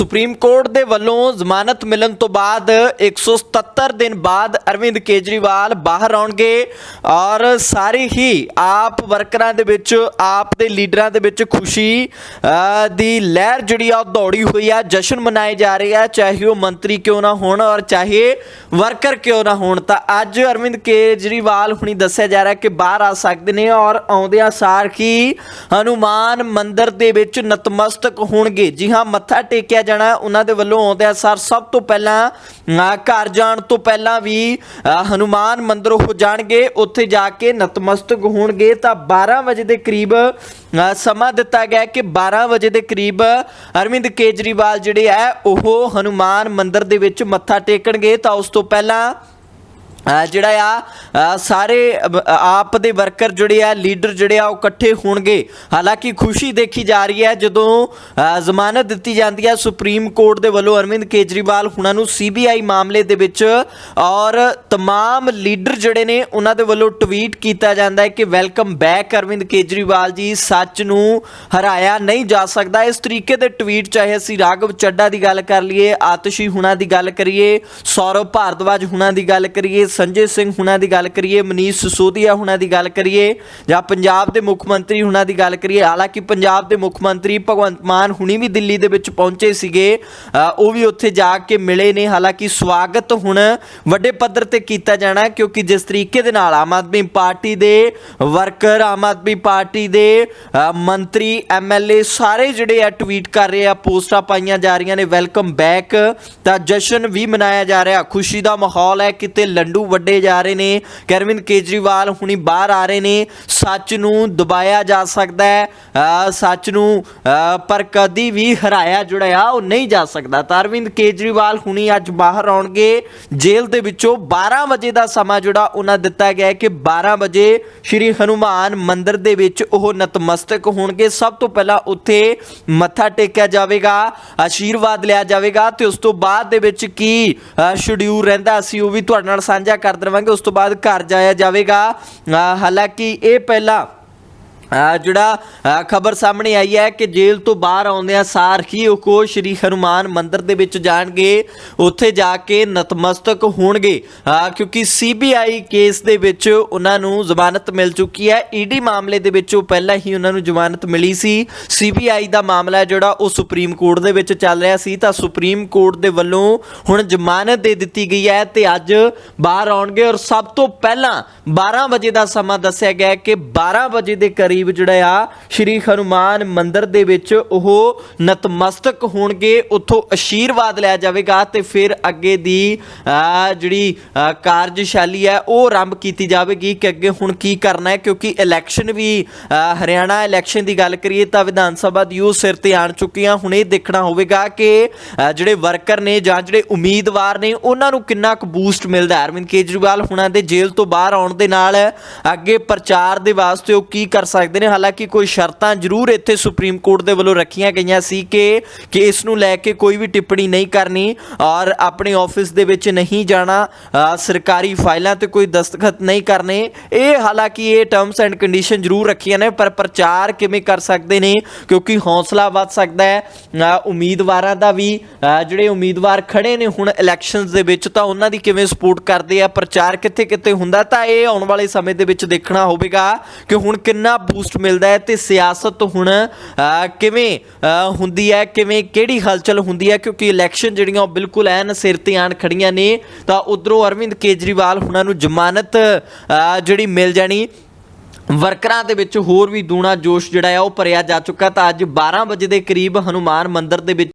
Supreme court ਦੇ ਵੱਲੋਂ ਜ਼ਮਾਨਤ ਮਿਲਣ ਤੋਂ ਬਾਅਦ 177 ਦਿਨ ਬਾਅਦ ਅਰਵਿੰਦ ਕੇਜਰੀਵਾਲ ਬਾਹਰ ਆਉਣਗੇ ਔਰ ਸਾਰੇ ਹੀ ਆਪ ਵਰਕਰਾਂ ਦੇ ਵਿੱਚ, ਆਪ ਦੇ ਲੀਡਰਾਂ ਦੇ ਵਿੱਚ ਖੁਸ਼ੀ ਦੀ ਲਹਿਰ ਜਿਹੜੀ ਆ ਉਹ ਦੌੜੀ ਹੋਈ ਆ, ਜਸ਼ਨ ਮਨਾਏ ਜਾ ਰਹੇ ਆ, ਚਾਹੇ ਉਹ ਮੰਤਰੀ ਕਿਉਂ ਨਾ ਹੋਣ ਔਰ ਚਾਹੇ ਵਰਕਰ ਕਿਉਂ ਨਾ ਹੋਣ। ਤਾਂ ਅੱਜ ਅਰਵਿੰਦ ਕੇਜਰੀਵਾਲ ਹੁਣੀ ਦੱਸਿਆ ਜਾ ਰਿਹਾ ਕਿ ਬਾਹਰ ਆ ਸਕਦੇ ਨੇ ਔਰ ਆਉਂਦਿਆਂ ਸਾਰ ਹੀ ਹਨੂਮਾਨ ਮੰਦਿਰ ਦੇ ਵਿੱਚ ਨਤਮਸਤਕ ਹੋਣਗੇ। ਜੀ ਹਾਂ, ਮੱਥਾ ਟੇਕਿਆ ਜਾਣਾ ਉਹਨਾਂ ਦੇ ਵੱਲੋਂ ਆਉਂਦਿਆਂ ਸਾਰ। ਸਭ ਤੋਂ ਪਹਿਲਾਂ ਘਰ ਜਾਣ ਤੋਂ ਪਹਿਲਾਂ ਵੀ ਹਨੂਮਾਨ ਮੰਦਿਰ ਹੋ ਜਾਣਗੇ ਉੱਥੇ ਜਾ ਕੇ ਨਤਮਸਤਕ ਹੋਣਗੇ। ਤਾਂ 12 ਵਜੇ ਦੇ ਕਰੀਬ ਅ, ਸਮਾਂ ਦਿੱਤਾ ਗਿਆ ਕਿ 12 ਵਜੇ ਦੇ ਕਰੀਬ ਅਰਵਿੰਦ ਕੇਜਰੀਵਾਲ ਜਿਹੜੇ ਹੈ ਉਹ ਹਨੂਮਾਨ ਮੰਦਿਰ ਦੇ ਵਿੱਚ ਮੱਥਾ ਟੇਕਣਗੇ। ਤਾਂ ਉਸ ਤੋਂ ਪਹਿਲਾਂ ਜਿਹੜਾ ਆ ਅ, ਸਾਰੇ ਅਬ- ਆਪ ਦੇ ਵਰਕਰ ਜਿਹੜੇ ਆ ਲੀਡਰ ਜਿਹੜੇ ਆ ਉਹ ਇਕੱਠੇ ਹੋਣਗੇ ਹਾਲਾਂਕਿ ਖੁਸ਼ੀ ਦੇਖੀ ਜਾ ਰਹੀ ਹੈ ਜਦੋਂ ਅ, ਜ਼ਮਾਨਤ ਦਿੱਤੀ ਜਾਂਦੀ ਹੈ ਸੁਪਰੀਮ ਕੋਰਟ ਦੇ ਵੱਲੋਂ ਅਰਵਿੰਦ ਕੇਜਰੀਵਾਲ ਹੁਣਾਂ ਨੂੰ ਸੀਬੀਆਈ ਮਾਮਲੇ ਦੇ ਵਿੱਚ ਔਰ तमाम ਲੀਡਰ ਜਿਹੜੇ ਨੇ ਉਹਨਾਂ ਦੇ ਵੱਲੋਂ ਟਵੀਟ ਕੀਤਾ ਜਾਂਦਾ ਹੈ ਕਿ ਵੈਲਕਮ ਬੈਕ ਅਰਵਿੰਦ ਕੇਜਰੀਵਾਲ ਜੀ ਸੱਚ ਨੂੰ ਹਰਾਇਆ ਨਹੀਂ ਜਾ ਸਕਦਾ ਇਸ ਤਰੀਕੇ ਦੇ ਟਵੀਟ ਚਾਹੇ ਅਸੀਂ ਰਾਘਵ ਚੱਡਾ ਦੀ ਗੱਲ ਕਰ ਲਈਏ ਆਤਸ਼ੀ ਹੁਣਾਂ ਦੀ ਗੱਲ ਕਰੀਏ ਸੌਰਵ ਭਾਰਦਵਾਜ ਹੁਣਾਂ ਦੀ ਗੱਲ ਕਰੀਏ ਸੰਜੇ ਸਿੰਘ ਹੁਣਾਂ ਦੀ ਗੱਲ ਕਰੀਏ ਮਨੀਸ਼ ਸਿਸੋਦੀਆ ਹੁਣਾਂ ਦੀ ਗੱਲ ਕਰੀਏ ਜਾਂ ਪੰਜਾਬ ਦੇ ਮੁੱਖ ਮੰਤਰੀ ਹੁਣਾਂ ਦੀ ਗੱਲ ਕਰੀਏ ਹਾਲਾਂਕਿ ਪੰਜਾਬ ਦੇ ਮੁੱਖ ਮੰਤਰੀ ਭਗਵੰਤ ਮਾਨ ਹੁਣੀ ਵੀ ਦਿੱਲੀ ਦੇ ਵਿੱਚ ਪਹੁੰਚੇ ਸੀਗੇ ਉਹ ਵੀ ਉੱਥੇ ਜਾ ਕੇ ਮਿਲੇ ਨੇ ਹਾਲਾਂਕਿ ਸਵਾਗਤ ਹੁਣ ਵੱਡੇ ਪੱਧਰ ਤੇ ਕੀਤਾ ਜਾਣਾ ਕਿਉਂਕਿ ਜਿਸ ਤਰੀਕੇ ਦੇ ਨਾਲ ਆਮ ਆਦਮੀ ਪਾਰਟੀ ਦੇ ਵਰਕਰ ਆਮ ਆਦਮੀ ਪਾਰਟੀ ਦੇ ਅ, ਮੰਤਰੀ ਐਮਐਲਏ ਸਾਰੇ ਜਿਹੜੇ ਆ ਟਵੀਟ ਕਰ ਰਹੇ ਆ ਪੋਸਟਾਂ ਪਾਈਆਂ ਜਾ ਰਹੀਆਂ ਨੇ ਵੈਲਕਮ ਬੈਕ ਤਾਂ ਜਸ਼ਨ ਵੀ ਮਨਾਇਆ ਜਾ ਰਿਹਾ ਖੁਸ਼ੀ ਦਾ ਮਾਹੌਲ ਹੈ ਕਿਤੇ ਲੰਡੂ ਵੱਡੇ ਜਾ ਰਹੇ ਨੇ। ਕਿ ਅਰਵਿੰਦ ਕੇਜਰੀਵਾਲ ਹੁਣੀ ਬਾਹਰ ਆ ਰਹੇ ਨੇ। ਸੱਚ ਨੂੰ ਦਬਾਇਆ ਜਾ ਸਕਦਾ ਹੈ। ਸੱਚ ਨੂੰ ਪਰ ਕਦੀ ਵੀ ਹਰਾਇਆ ਜਿਹੜਾ ਉਹ ਨਹੀਂ ਜਾ ਸਕਦਾ। ਤਾਂ ਕੇਜਰੀਵਾਲ ਹੁਣੀ ਅੱਜ ਬਾਹਰ ਆਉਣਗੇ। ਜੇਲ੍ਹ ਦੇ ਵਿੱਚੋਂ 12 ਵਜੇ ਦਾ ਸਮਾਂ ਜਿਹੜਾ ਉਹਨਾਂ ਦਿੱਤਾ ਗਿਆ ਹੈ ਕਿ 12 ਵਜੇ ਸ਼੍ਰੀ ਹਨੂਮਾਨ ਮੰਦਿਰ ਦੇ ਵਿੱਚ ਉਹ ਨਤਮਸਤਕ ਹੋਣਗੇ। ਸਭ ਤੋਂ ਪਹਿਲਾਂ ਉੱਥੇ ਮੱਥਾ ਟੇਕਿਆ ਜਾਵੇਗਾ ਆਸ਼ੀਰਵਾਦ ਲਿਆ ਜਾਵੇਗਾ ਤੇ ਉਸ ਤੋਂ ਬਾਅਦ ਦੇ ਵਿੱਚ ਕੀ ਸ਼ਡਿਊਲ ਰਹਿੰਦਾ ਅਸੀਂ ਉਹ ਵੀ ਤੁਹਾਡੇ ਨਾਲ ਸਾਂਝਾ ਕਰ ਦੇਵਾਂਗੇ ਉਸ ਤੋਂ ਬਾਅਦ ਘਰ ਜਾਇਆ ਜਾਵੇਗਾ। ਅ, ਹਾਲਾਂਕਿ ਇਹ ਪਹਿਲਾਂ ਜਿਹੜਾ ਖਬਰ ਸਾਹਮਣੇ ਆਈ ਹੈ ਕਿ ਜੇਲ੍ਹ ਤੋਂ ਬਾਹਰ ਆਉਂਦਿਆਂ ਸਾਰ ਹੀ ਉਹ ਕੋ ਸ਼੍ਰੀ ਹਨੂਮਾਨ ਮੰਦਿਰ ਦੇ ਵਿੱਚ ਜਾਣਗੇ ਉੱਥੇ ਜਾ ਕੇ ਨਤਮਸਤਕ ਹੋਣਗੇ। ਅ, ਕਿਉਂਕਿ ਸੀਬੀਆਈ ਕੇਸ ਦੇ ਵਿੱਚ ਉਹਨਾਂ ਨੂੰ ਜ਼ਮਾਨਤ ਮਿਲ ਚੁੱਕੀ ਹੈ। ਈਡੀ ਮਾਮਲੇ ਦੇ ਵਿੱਚ ਉਹ ਪਹਿਲਾਂ ਹੀ ਉਹਨਾਂ ਨੂੰ ਜ਼ਮਾਨਤ ਮਿਲੀ ਸੀ। ਸੀਬੀਆਈ ਦਾ ਮਾਮਲਾ ਜਿਹੜਾ ਉਹ ਸੁਪਰੀਮ ਕੋਰਟ ਦੇ ਵਿੱਚ ਚੱਲ ਰਿਹਾ ਸੀ। ਤਾਂ ਸੁਪਰੀਮ ਕੋਰਟ ਦੇ ਵੱਲੋਂ ਹੁਣ ਜ਼ਮਾਨਤ ਦੇ ਦਿੱਤੀ ਗਈ ਹੈ ਤੇ ਅੱਜ ਬਾਹਰ ਆਉਣਗੇ ਔਰ ਸਭ ਤੋਂ ਪਹਿਲਾਂ 12 ਵਜੇ ਦਾ ਸਮਾਂ ਦੱਸਿਆ ਗਿਆ ਕਿ 12 ਵਜੇ ਦੇ ਕਰੀਬ ਜਿਹੜਾ ਆ, ਸ਼੍ਰੀ ਹਨੂਮਾਨ ਮੰਦਿਰ ਦੇ ਵਿੱਚ ਉਹ ਨਤਮਸਤਕ ਹੋਣਗੇ, ਉੱਥੋਂ ਅਸ਼ੀਰਵਾਦ ਲਿਆ ਜਾਵੇਗਾ ਤੇ ਫਿਰ ਅੱਗੇ ਦੀ ਜਿਹੜੀ ਕਾਰਜਸ਼ਾਲੀ ਹੈ, ਉਹ ਆਰੰਭ ਕੀਤੀ ਜਾਵੇਗੀ ਕਿ ਅੱਗੇ ਹੁਣ ਕੀ ਕਰਨਾ ਹੈ, ਕਿਉਂਕਿ ਇਲੈਕਸ਼ਨ ਵੀ ਹਰਿਆਣਾ ਇਲੈਕਸ਼ਨ ਦੀ ਗੱਲ ਕਰੀਏ ਤਾਂ ਵਿਧਾਨ ਸਭਾ ਦੀ ਉਹ ਸਿਰ ਤੇ ਆਣ ਚੁੱਕੀਆਂ, ਹੁਣ ਇਹ ਦੇਖਣਾ ਹੋਵੇਗਾ ਕਿ ਜਿਹੜੇ ਵਰਕਰ ਨੇ ਜਾਂ ਜਿਹੜੇ ਉਮੀਦਵਾਰ ਨੇ, ਉਹਨਾਂ ਨੂੰ ਕਿੰਨਾ ਕੁ ਬੂਸਟ ਮਿਲਦਾ ਅਰਵਿੰਦ ਕੇਜਰੀਵਾਲ ਹੁਣਾਂ ਦੇ ਜੇਲ੍ਹ ਤੋਂ ਬਾਹਰ ਆਉਣ ਦੇ ਨਾਲ ਅੱਗੇ ਪ੍ਰਚਾਰ ਦੇ ਵਾਸਤੇ ਉਹ ਕੀ ਕਰ ਸਕਦੇ ਨੇ। ਹਾਲਾਂਕਿ ਕੋਈ ਸ਼ਰਤਾਂ ਜ਼ਰੂਰ ਇੱਥੇ ਸੁਪਰੀਮ ਕੋਰਟ ਦੇ ਵੱਲੋਂ ਰੱਖੀਆਂ ਗਈਆਂ ਸੀ ਕਿ ਕਿ ਇਸ ਨੂੰ ਲੈ ਕੇ ਕੋਈ ਵੀ ਟਿੱਪਣੀ ਨਹੀਂ ਕਰਨੀ ਔਰ ਆਪਣੇ ਆਫਿਸ ਦੇ ਵਿੱਚ ਨਹੀਂ ਜਾਣਾ ਸਰਕਾਰੀ ਫਾਈਲਾਂ ਤੇ ਕੋਈ ਦਸਤਖਤ ਨਹੀਂ ਕਰਨੇ। ਇਹ ਹਾਲਾਂਕਿ ਇਹ ਟਰਮਸ ਐਂਡ ਕੰਡੀਸ਼ਨ ਜ਼ਰੂਰ ਰੱਖੀਆਂ ਨੇ, ਪਰ ਪ੍ਰਚਾਰ ਕਿਵੇਂ ਕਰ ਸਕਦੇ ਨੇ? ਕਿਉਂਕਿ ਹੌਸਲਾ ਵੱਧ ਸਕਦਾ ਹੈ ਉਮੀਦਵਾਰਾਂ ਦਾ ਵੀ ਜਿਹੜੇ ਉਮੀਦਵਾਰ ਖੜੇ ਨੇ ਹੁਣ ਇਲੈਕਸ਼ਨਸ ਦੇ ਵਿੱਚ, ਤਾਂ ਉਹਨਾਂ ਦੀ ਕਿਵੇਂ ਸਪੋਰਟ ਕਰਦੇ ਆ? ਪ੍ਰਚਾਰ ਕਿੱਥੇ ਕਿੱਥੇ ਹੁੰਦਾ? ਤਾਂ ਇਹ ਆਉਣ ਵਾਲੇ ਸਮੇਂ ਦੇ ਵਿੱਚ ਦੇਖਣਾ ਹੋਵੇਗਾ ਕਿ ਹੁਣ ਕਿੰਨਾ ਬੂਸਟ ਮਿਲਦਾ ਹੈ ਤੇ ਸਿਆਸਤ ਹੁਣ ਕਿਵੇਂ ਹੁੰਦੀ ਹੈ, ਕਿਵੇਂ, ਕਿਹੜੀ ਹਲਚਲ ਹੁੰਦੀ ਹੈ, ਕਿਉਂਕਿ ਇਲੈਕਸ਼ਨ ਜਿਹੜੀਆਂ ਉਹ ਬਿਲਕੁਲ ਐਨ ਸਿਰ ਤੇ ਆਣ ਖੜੀਆਂ ਨੇ, ਤਾਂ ਉਧਰੋਂ ਅਰਵਿੰਦ ਕੇਜਰੀਵਾਲ ਹੁਣਾਂ ਨੂੰ ਜ਼ਮਾਨਤ ਜਿਹੜੀ ਮਿਲ ਜਾਣੀ। ਵਰਕਰਾਂ ਦੇ ਵਿੱਚ ਹੋਰ ਵੀ ਦੂਣਾ ਜੋਸ਼ ਜਿਹੜਾ ਆ, ਉਹ ਭਰਿਆ ਜਾ ਚੁੱਕਾ, ਤਾਂ ਅੱਜ 12 ਵਜੇ ਦੇ ਕਰੀਬ ਹਨੂਮਾਨ ਮੰਦਿਰ ਦੇ ਵਿੱਚ